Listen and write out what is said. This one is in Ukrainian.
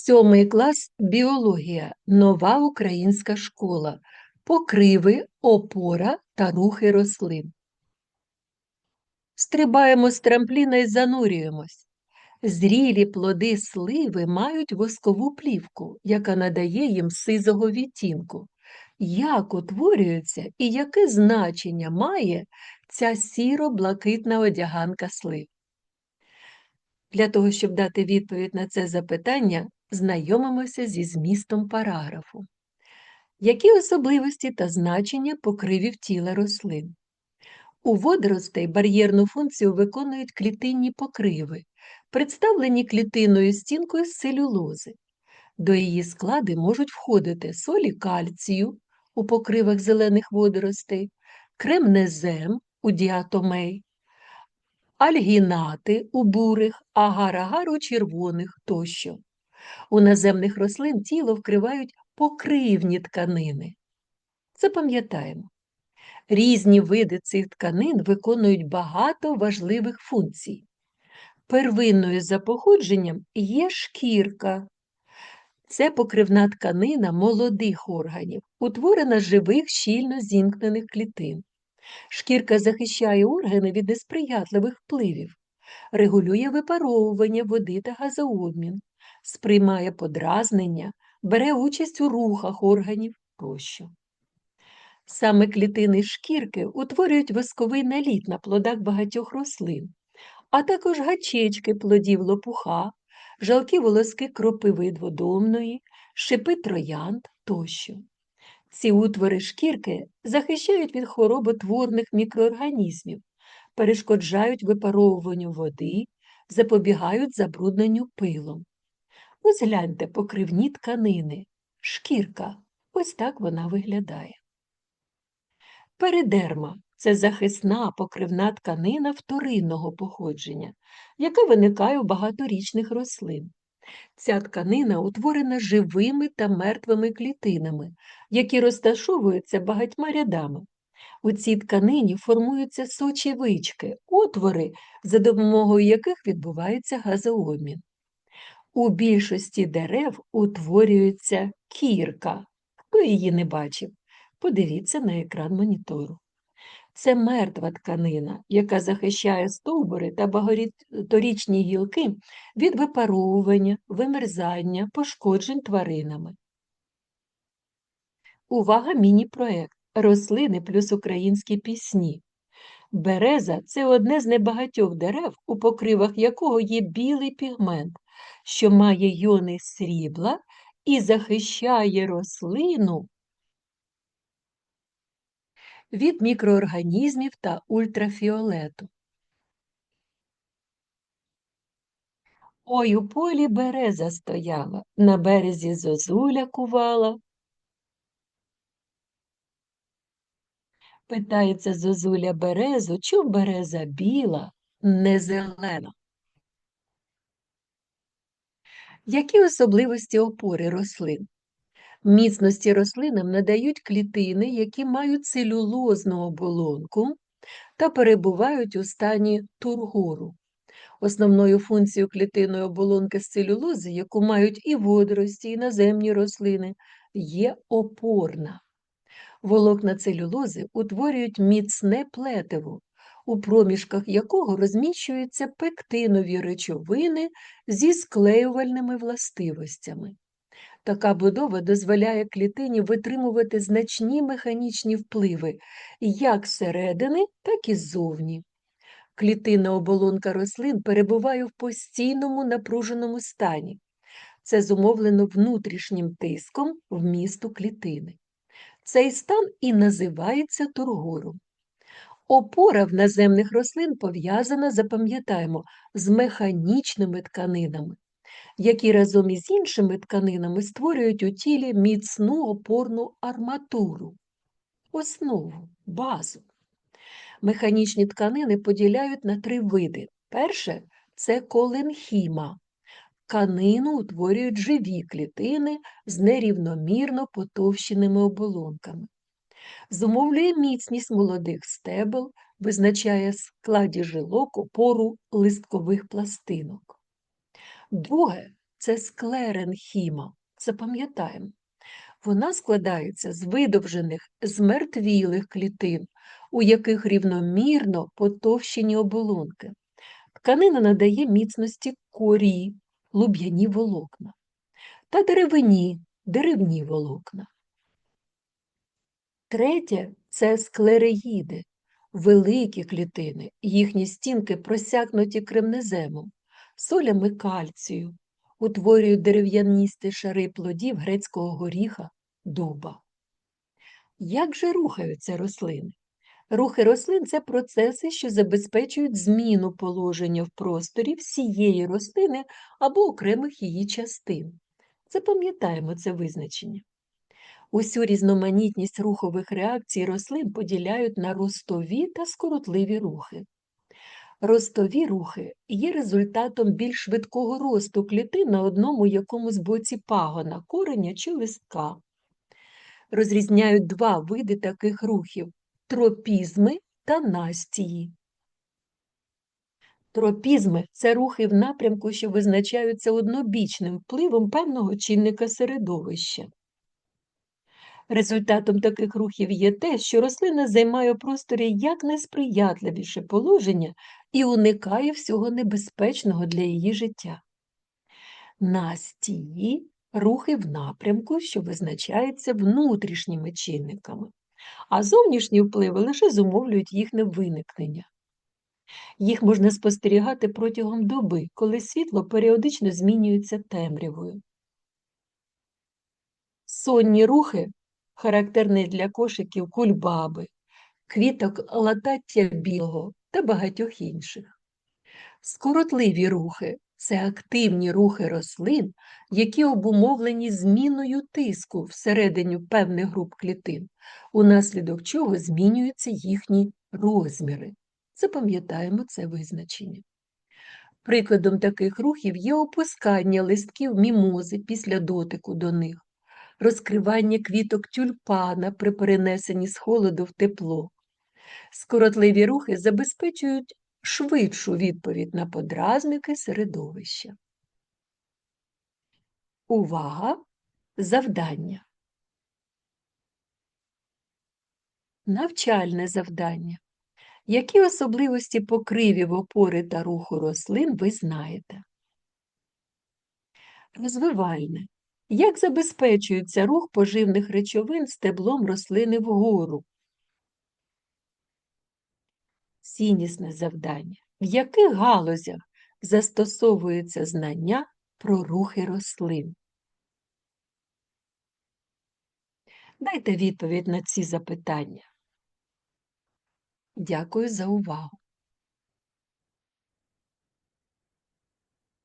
Сьомий клас біологія. Нова українська школа. Покриви, опора та рухи рослин. Стрибаємо з трампліна і занурюємось. Зрілі плоди сливи мають воскову плівку, яка надає їм сизого відтінку. Як утворюється і яке значення має ця сіро-блакитна одяганка слив? Для того, щоб дати відповідь на це запитання, знайомимося зі змістом параграфу. Які особливості та значення покривів тіла рослин? У водоростей бар'єрну функцію виконують клітинні покриви, представлені клітинною стінкою з целюлози. До її склади можуть входити солі кальцію у покривах зелених водоростей, кремнезем у діатомей, альгінати у бурих, агар-агар у червоних тощо. У наземних рослин тіло вкривають покривні тканини. Запам'ятаємо, різні види цих тканин виконують багато важливих функцій. Первинною за походженням є шкірка. Це покривна тканина молодих органів, утворена з живих щільно зімкнених клітин. Шкірка захищає органи від несприятливих впливів, регулює випаровування води та газообмін, сприймає подразнення, бере участь у рухах органів тощо. Саме клітини шкірки утворюють восковий наліт на плодах багатьох рослин, а також гачечки плодів лопуха, жалкі волоски кропиви дводомної, шипи троянд тощо. Ці утвори шкірки захищають від хвороботворних мікроорганізмів, перешкоджають випаровуванню води, запобігають забрудненню пилом. Ось гляньте покривні тканини, шкірка, ось так вона виглядає. Перидерма це захисна покривна тканина вторинного походження, яка виникає у багаторічних рослин. Ця тканина утворена живими та мертвими клітинами, які розташовуються багатьма рядами. У цій тканині формуються сочевички, отвори, за допомогою яких відбувається газообмін. У більшості дерев утворюється кірка. Хто її не бачив? Подивіться на екран монітору. Це мертва тканина, яка захищає стовбури та багаторічні гілки від випаровування, вимерзання, пошкоджень тваринами. Увага міні-проект Рослини плюс українські пісні. Береза це одне з небагатьох дерев, у покривах якого є білий пігмент, що має йони срібла і захищає рослину від мікроорганізмів та ультрафіолету. Ой у полі береза стояла, на березі зозуля кувала. Питається зозуля березу, чом береза біла, не зелена. Які особливості опори рослин? Міцності рослинам надають клітини, які мають целюлозну оболонку та перебувають у стані тургору. Основною функцією клітинної оболонки з целюлози, яку мають і водорості, і наземні рослини, є опорна. Волокна целюлози утворюють міцне плетиво, у проміжках якого розміщуються пектинові речовини зі склеювальними властивостями. Така будова дозволяє клітині витримувати значні механічні впливи як зсередини, так і ззовні. Клітинна оболонка рослин перебуває в постійному напруженому стані. Це зумовлено внутрішнім тиском вмісту клітини. Цей стан і називається тургором. Опора в наземних рослин пов'язана, запам'ятаємо, з механічними тканинами які разом із іншими тканинами створюють у тілі міцну опорну арматуру, основу, базу. Механічні тканини поділяють на три види. Перше це коленхіма. Тканину утворюють живі клітини з нерівномірно потовщеними оболонками. Зумовлює міцність молодих стебел, визначає складі жилок опору листкових пластинок. Друге це склеренхіма. Запам'ятаємо. Вона складається з видовжених, змертвілих клітин, у яких рівномірно потовщені оболонки. Тканина надає міцності корі, луб'яні волокна та деревині, деревні волокна. Третє це склереїди, великі клітини, їхні стінки просякнуті кремнеземом, солями кальцію, утворюють дерев'яністі шари плодів грецького горіха, дуба. Як же рухаються рослини? Рухи рослин це процеси, що забезпечують зміну положення в просторі всієї рослини або окремих її частин. Запам'ятаємо це визначення. Усю різноманітність рухових реакцій рослин поділяють на ростові та скоротливі рухи. Ростові рухи є результатом більш швидкого росту клітин на одному якомусь боці пагона, кореня чи листка. Розрізняють два види таких рухів тропізми та настії. Тропізми це рухи в напрямку, що визначаються однобічним впливом певного чинника середовища. Результатом таких рухів є те, що рослина займає у просторі якнайсприятливіше положення і уникає всього небезпечного для її життя. Настії рухи в напрямку, що визначаються внутрішніми чинниками, а зовнішні впливи лише зумовлюють їхнє виникнення. Їх можна спостерігати протягом доби, коли світло періодично змінюється темрявою. Сонні рухи характерний для кошиків кульбаби, квіток латаття білого та багатьох інших. Скоротливі рухи це активні рухи рослин, які обумовлені зміною тиску всередині певних груп клітин, унаслідок чого змінюються їхні розміри. Запам'ятаємо це визначення. Прикладом таких рухів є опускання листків мімози після дотику до них, розкривання квіток тюльпана при перенесенні з холоду в тепло. Скоротливі рухи забезпечують швидшу відповідь на подразники середовища. Увага! Завдання. Навчальне завдання. Які особливості покривів опори та руху рослин ви знаєте? Розвивальне. Як забезпечується рух поживних речовин стеблом рослини вгору? Ціннісне завдання. В яких галузях застосовуються знання про рухи рослин? Дайте відповідь на ці запитання. Дякую за увагу!